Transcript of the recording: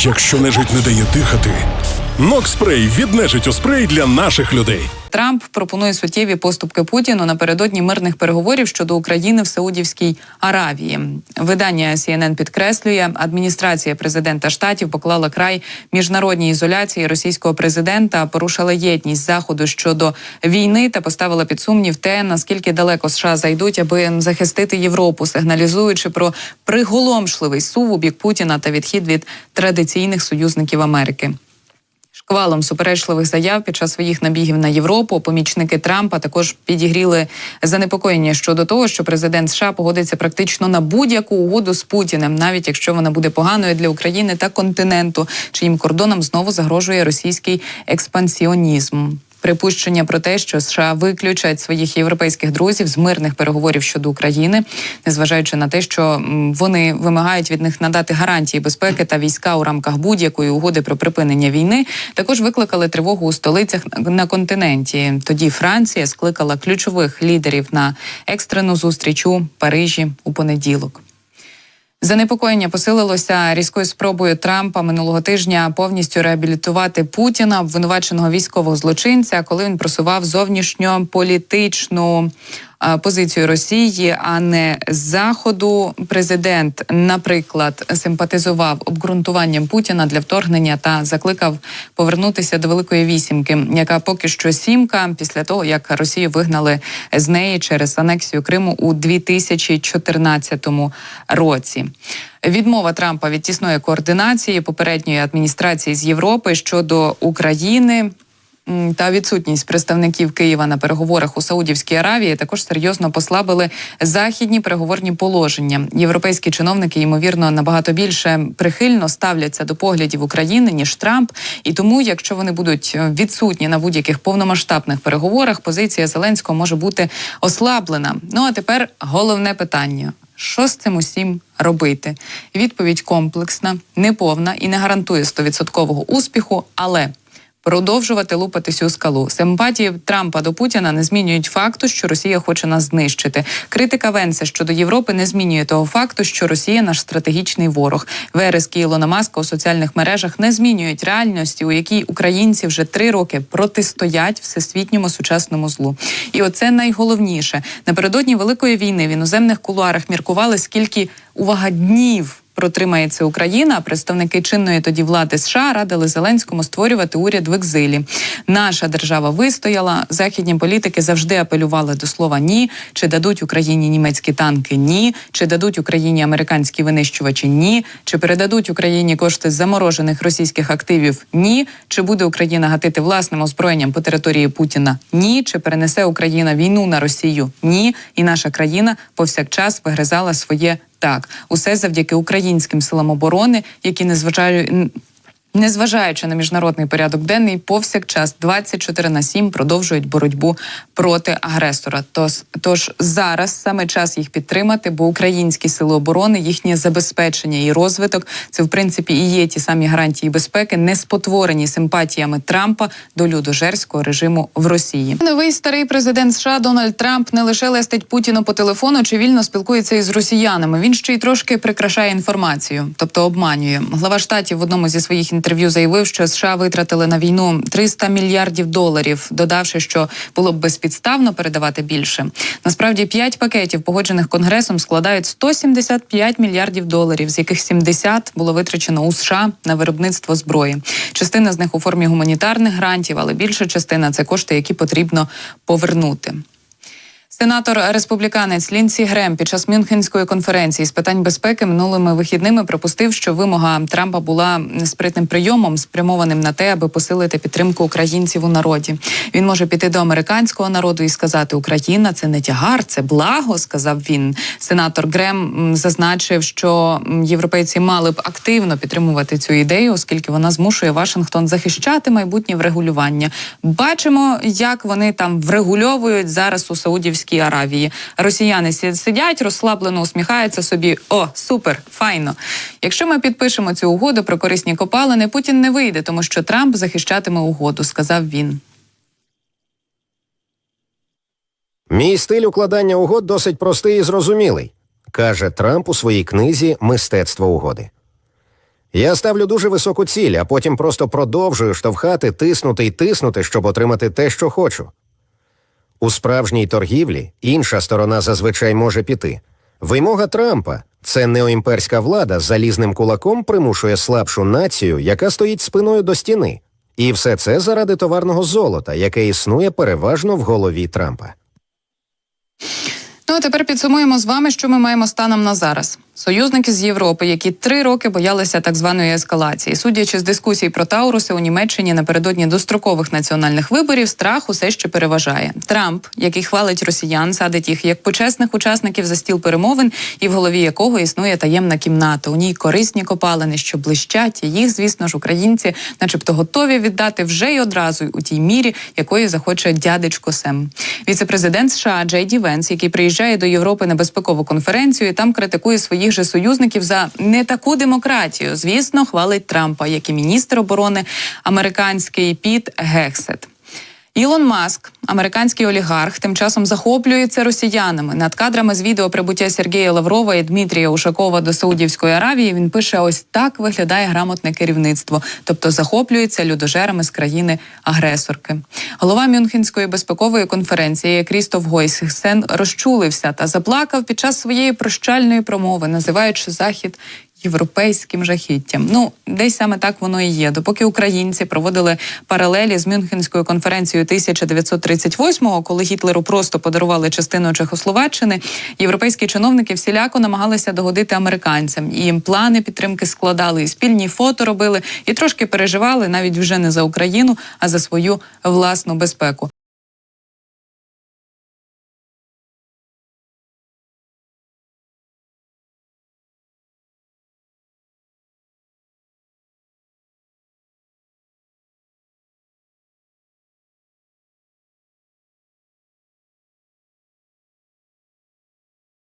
Якщо нежить не дає дихати, Нокспрей від у спрей для наших людей. Трамп пропонує суттєві поступки Путіну напередодні мирних переговорів щодо України в Саудівській Аравії. Видання CNN підкреслює, адміністрація президента штатів поклала край міжнародній ізоляції російського президента, порушила єдність заходу щодо війни та поставила під сумнів те, наскільки далеко США зайдуть, аби захистити Європу, сигналізуючи про приголомшливий сув у бік Путіна та відхід від традиційних союзників Америки. Шквалом суперечливих заяв під час своїх набігів на Європу помічники Трампа також підігріли занепокоєння щодо того, що президент США погодиться практично на будь-яку угоду з Путіним, навіть якщо вона буде поганою для України та континенту, чиїм кордоном знову загрожує російський експансіонізм. Припущення про те, що США виключать своїх європейських друзів з мирних переговорів щодо України, незважаючи на те, що вони вимагають від них надати гарантії безпеки та війська у рамках будь-якої угоди про припинення війни, також викликали тривогу у столицях на- континенті. Тоді Франція скликала ключових лідерів на екстрену зустріч у Парижі у понеділок. Занепокоєння посилилося різкою спробою Трампа минулого тижня повністю реабілітувати Путіна, обвинуваченого військового злочинця, коли він просував зовнішньополітичну позицію Росії, а не заходу. Президент, наприклад, симпатизував обґрунтуванням Путіна для вторгнення та закликав повернутися до Великої вісімки, яка поки що сімка після того, як Росію вигнали з неї через анексію Криму у 2014 році. Відмова Трампа від тісної координації попередньої адміністрації з Європи щодо України. Та відсутність представників Києва на переговорах у Саудівській Аравії також серйозно послабили західні переговорні положення. Європейські чиновники ймовірно набагато більше прихильно ставляться до поглядів України ніж Трамп. І тому, якщо вони будуть е, відсутні на будь-яких повномасштабних переговорах, позиція Зеленського може бути ослаблена. Ну а тепер головне питання. Що з цим усім робити? Відповідь комплексна, неповна і не гарантує стовідсоткового успіху, але продовжувати лупати цю скалу. Симпатії Трампа до Путіна не змінюють факту, що Росія хоче нас знищити. Критика Венса щодо Європи не змінює того факту, що Росія наш стратегічний ворог. Верески Ілона Маска у соціальних мережах не змінюють реальності, у якій українці вже три роки протистоять всесвітньому сучасному злу. І оце найголовніше. Напередодні великої війни в іноземних кулуарах міркували, скільки увага днів протримається Україна. Представники чинної тоді влади США радили Зеленському створювати уряд в екзилі. Наша держава вистояла. Західні політики завжди апелювали до слова ні. Чи дадуть Україні німецькі танки? Ні. Чи дадуть Україні американські винищувачі? Ні. Чи передадуть Україні кошти заморожених російських активів? Ні. Чи буде Україна гатити власним озброєнням по території Путіна? Ні. Чи перенесе Україна війну на Росію? Ні. І наша країна повсякчас вигризала своє так, усе завдяки українським силам оборони, які незважаючи Незважаючи на міжнародний порядок денний, повсякчас 24 на 7 продовжують боротьбу проти агресора. Тож, тож зараз саме час їх підтримати, бо українські сили оборони, їхнє забезпечення і розвиток це в принципі і є ті самі гарантії безпеки, не спотворені симпатіями Трампа до людожерського режиму в Росії. Новий старий президент США Дональд Трамп не лише лестить Путіну по телефону чи вільно спілкується із росіянами. Він ще й трошки прикрашає інформацію, тобто обманює. Глава штатів в одному зі своїх інтерв'ю заявив, що США витратили на війну 300 мільярдів доларів, додавши, що було б безпідставно передавати більше. Насправді, п'ять пакетів, погоджених конгресом, складають 175 мільярдів доларів, з яких 70 було витрачено у США на виробництво зброї. Частина з них у формі гуманітарних грантів, але більша частина це кошти, які потрібно повернути. Сенатор республіканець Лінсі Грем під час Мюнхенської конференції з питань безпеки минулими вихідними припустив, що вимога Трампа була спритним прийомом, спрямованим на те, аби посилити підтримку українців у народі. Він може піти до американського народу і сказати: Україна це не тягар, це благо. Сказав він. Сенатор Грем зазначив, що європейці мали б активно підтримувати цю ідею, оскільки вона змушує Вашингтон захищати майбутнє врегулювання. Бачимо, як вони там врегульовують зараз у Саудівській Аравії. Росіяни сидять, розслаблено усміхаються собі. О, супер, файно. Якщо ми підпишемо цю угоду про корисні копалини, Путін не вийде, тому що Трамп захищатиме угоду, сказав він. Мій стиль укладання угод досить простий і зрозумілий, каже Трамп у своїй книзі Мистецтво угоди. Я ставлю дуже високу ціль, а потім просто продовжую штовхати, тиснути і тиснути, щоб отримати те, що хочу. У справжній торгівлі інша сторона зазвичай може піти. Вимога Трампа це неоімперська влада залізним кулаком примушує слабшу націю, яка стоїть спиною до стіни. І все це заради товарного золота, яке існує переважно в голові Трампа. Ну а тепер підсумуємо з вами, що ми маємо станом на зараз. Союзники з Європи, які три роки боялися так званої ескалації, судячи з дискусій про Тауруси у Німеччині напередодні дострокових національних виборів, страх усе ще переважає. Трамп, який хвалить росіян, садить їх як почесних учасників за стіл перемовин, і в голові якого існує таємна кімната. У ній корисні копалини, що блищать. І їх, звісно ж, українці, начебто, готові віддати вже й одразу у тій мірі, якої захоче дядечко Сем. Віце-президент США Джей Ді Венс, який приїжджає до Європи на безпекову конференцію, і там критикує своїх же союзників за не таку демократію. Звісно, хвалить Трампа, як і міністр оборони американський Піт Гексет. Ілон Маск, американський олігарх, тим часом захоплюється росіянами. Над кадрами з відео прибуття Сергія Лаврова і Дмитрія Ушакова до Саудівської Аравії він пише: ось так виглядає грамотне керівництво, тобто захоплюється людожерами з країни-агресорки. Голова Мюнхенської безпекової конференції Крістоф Гойсен розчулився та заплакав під час своєї прощальної промови, називаючи захід європейським жахіттям. Ну, десь саме так воно і є. Допоки українці проводили паралелі з Мюнхенською конференцією 1938-го, коли Гітлеру просто подарували частину Чехословаччини, європейські чиновники всіляко намагалися догодити американцям. І їм плани підтримки складали, і спільні фото робили, і трошки переживали навіть вже не за Україну, а за свою власну безпеку.